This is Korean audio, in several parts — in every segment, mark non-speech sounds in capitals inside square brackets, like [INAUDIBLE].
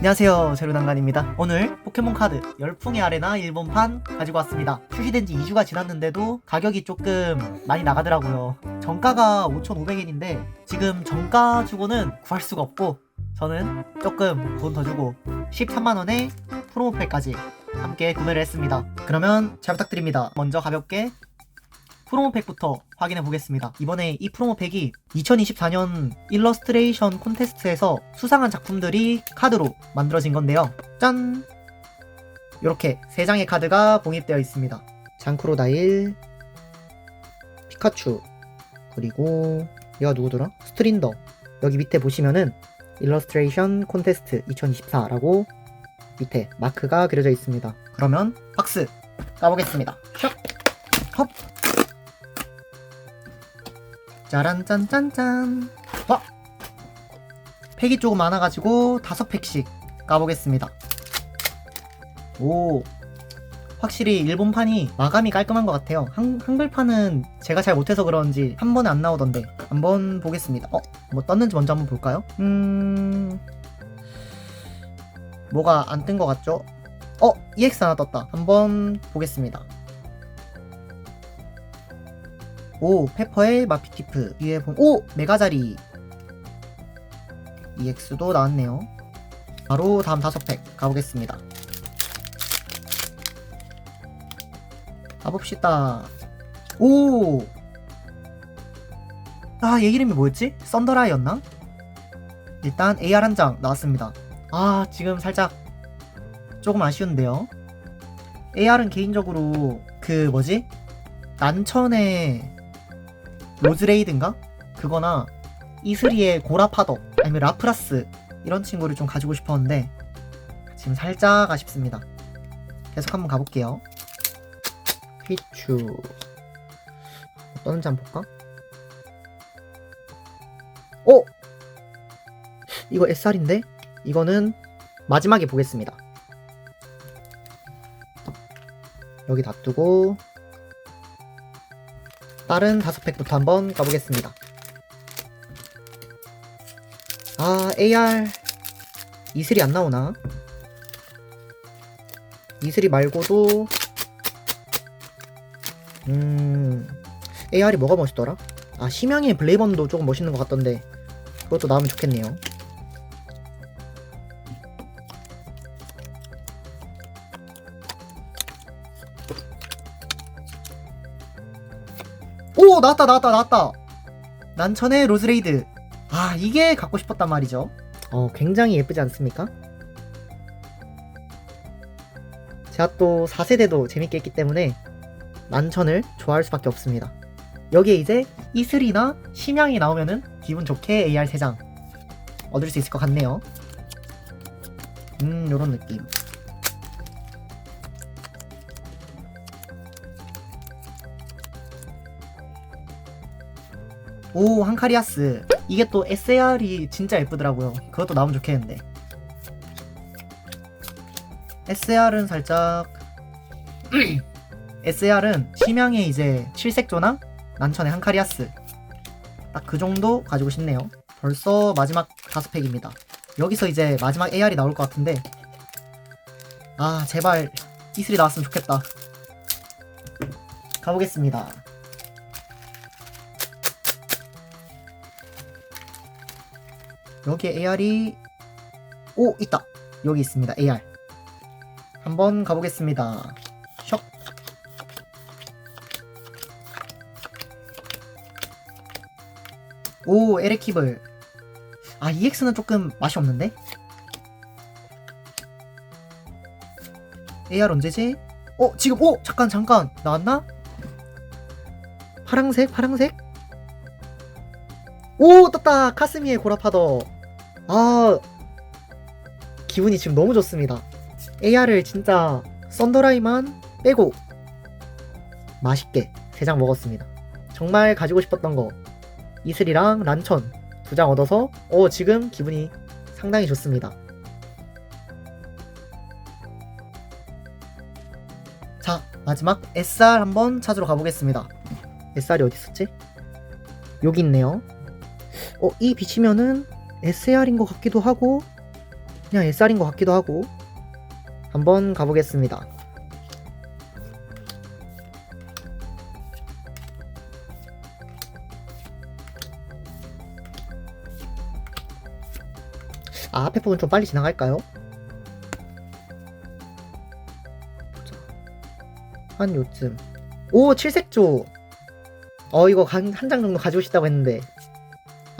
안녕하세요. 제로난간입니다. 오늘 포켓몬 카드 열풍의 아레나 일본판 가지고 왔습니다. 출시된 지 2주가 지났는데도 가격이 조금 많이 나가더라고요. 정가가 5,500엔인데 지금 정가 주고는 구할 수가 없고 저는 조금 돈 더 주고 13만원에 프로모팩까지 함께 구매를 했습니다. 그러면 잘 부탁드립니다. 먼저 가볍게 프로모팩부터 확인해 보겠습니다. 이번에 이 프로모팩이 2024년 일러스트레이션 콘테스트에서 수상한 작품들이 카드로 만들어진 건데요. 짠! 이렇게 세 장의 카드가 봉입되어 있습니다. 장크로다일, 피카츄, 그리고 얘가 누구더라? 스트린더. 여기 밑에 보시면은 일러스트레이션 콘테스트 2024라고 밑에 마크가 그려져 있습니다. 그러면 박스 까보겠습니다. 슉! 헙! 짜란 짠짠짠. 와 팩이 조금 많아가지고 다섯 팩씩 까보겠습니다. 오. 확실히 일본판이 마감이 깔끔한 것 같아요. 한, 한글판은 제가 잘 못해서 그런지 한 번에 안 나오던데 한번 보겠습니다. 어? 뭐 떴는지 먼저 한번 볼까요? 음... 뭐가 안 뜬 것 같죠? 어? EX 하나 떴다. 한번 보겠습니다 오 페퍼의 마피티프 위에 보면 오 메가자리 EX도 나왔네요 바로 다음 다섯 팩 가보겠습니다 가봅시다 오! 아, 얘 이름이 뭐였지? 썬더라이였나? 일단 AR 한 장 나왔습니다. 아, 지금 살짝 조금 아쉬운데요. AR은 개인적으로 그 뭐지? 난천의 로즈레이드인가? 그거나 이슬이의 고라파더 아니면 라프라스 이런 친구를 좀 가지고 싶었는데 지금 살짝 아쉽습니다. 계속 한번 가볼게요. 피추 어떤지 한번 볼까? 어? 이거 SR인데? 이거는 마지막에 보겠습니다. 여기 놔두고 다른 다섯 팩부터 한번 가보겠습니다. 아, AR 이슬이 안 나오나? 이슬이 말고도 음 AR이 뭐가 멋있더라? 아 심양의 블레이번도 조금 멋있는 것 같던데 그것도 나오면 좋겠네요. 오 나왔다 나왔다 나왔다. 난천의 로즈레이드. 아 이게 갖고 싶었단 말이죠. 어 굉장히 예쁘지 않습니까? 제가 또 4세대도 재밌게 했기 때문에 난천을 좋아할 수밖에 없습니다. 여기에 이제 이슬이나 심양이 나오면은 기분 좋게 AR 3장 얻을 수 있을 것 같네요. 음 요런 느낌 오 한카리아스. 이게 또 SAR이 진짜 예쁘더라고요. 그것도 나오면 좋겠는데. SAR은 살짝 [CLEARS THROAT] SAR은 심양의 이제 칠색조나 난천의 한카리아스. 딱 그 정도 가지고 싶네요. 벌써 마지막 다섯 팩입니다. 여기서 이제 마지막 AR이 나올 것 같은데. 아 제발 이슬이 나왔으면 좋겠다. 가보겠습니다 여기에 AR이 오 있다. 여기 있습니다. AR 한번 가보겠습니다. 슉 오 에레키블. 아 EX는 조금 맛이 없는데? AR 언제지? 어 지금 오 잠깐 잠깐. 나왔나? 파랑색 파랑색 오 떴다. 카스미의 고라파더. 아 기분이 지금 너무 좋습니다. AR을 진짜 썬더라이만 빼고 맛있게 3장 먹었습니다. 정말 가지고 싶었던 거. 이슬이랑 란천 두 장 얻어서 어 지금 기분이 상당히 좋습니다. 자 마지막 SR 한번 찾으러 가보겠습니다. SR이 어디 있었지? 여기 있네요 어, 이 비치면은 SAR인 것 같기도 하고 그냥 SR인 것 같기도 하고 한번 가보겠습니다. 아, 앞에 부분 좀 빨리 지나갈까요? 한 요쯤. 오, 칠색조! 어, 이거 한 장 정도 가지고 싶다고 했는데.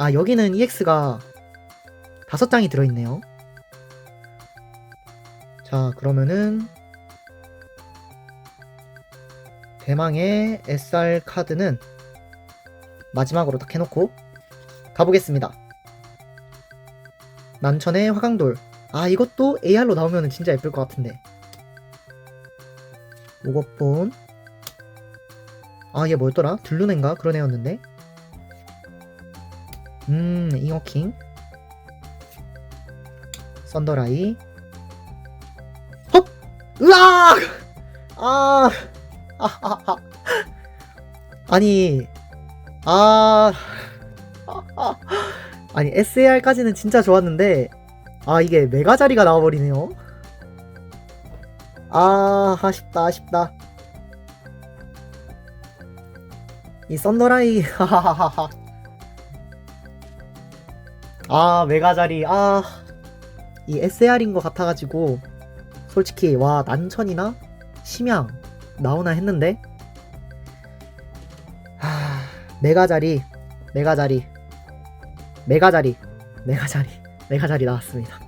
아, 여기는 EX가 다섯 장이 들어있네요. 자, 그러면은 대망의 SR 카드는 마지막으로 딱 해놓고 가보겠습니다. 난천의 화강돌. 아, 이것도 AR로 나오면 진짜 예쁠 것 같은데. 오거폰. 아, 얘 뭐였더라? 둘루넨가? 그런 애였는데. 음, 잉어킹. 썬더라이. 헉! 으악! 아, 아, 아, 아. 아니, 아, 아, 아. 아니, SAR까지는 진짜 좋았는데, 아, 이게 메가 자리가 나와버리네요. 아, 아쉽다, 아쉽다. 이 썬더라이, [LAUGHS] 하하하하. 아, 메가 자리, 아. 이 SAR인 것 같아가지고, 솔직히, 와, 난천이나 심양 나오나 했는데, 하, 메가 자리, 메가 자리. 메가자리 메가자리 메가자리 나왔습니다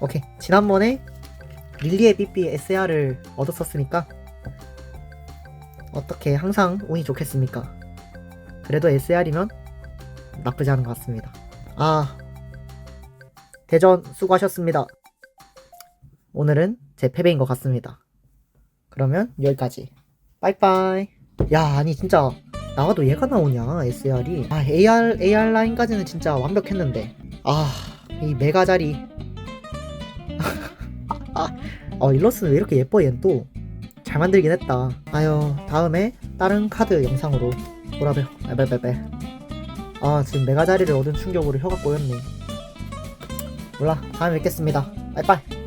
오케이 지난번에 릴리의 삐삐 SR을 얻었었으니까 어떻게 항상 운이 좋겠습니까 그래도 SR이면 나쁘지 않은 것 같습니다. 아 대전 수고하셨습니다. 오늘은 제 패배인 것 같습니다. 그러면 여기까지. 빠이빠이. 야 아니 진짜 나와도 얘가 나오냐 SR이? 아 AR AR 라인까지는 진짜 완벽했는데. 아 이 메가 자리. 어 [LAUGHS] 일러스는 왜 이렇게 예뻐 얜 또? 잘 만들긴 했다. 아유 다음에 다른 카드 영상으로 돌아봬요. 빼빼빼빼 아 지금 메가 자리를 얻은 충격으로 혀가 꼬였네. 몰라 다음에 뵙겠습니다. 빠이빠이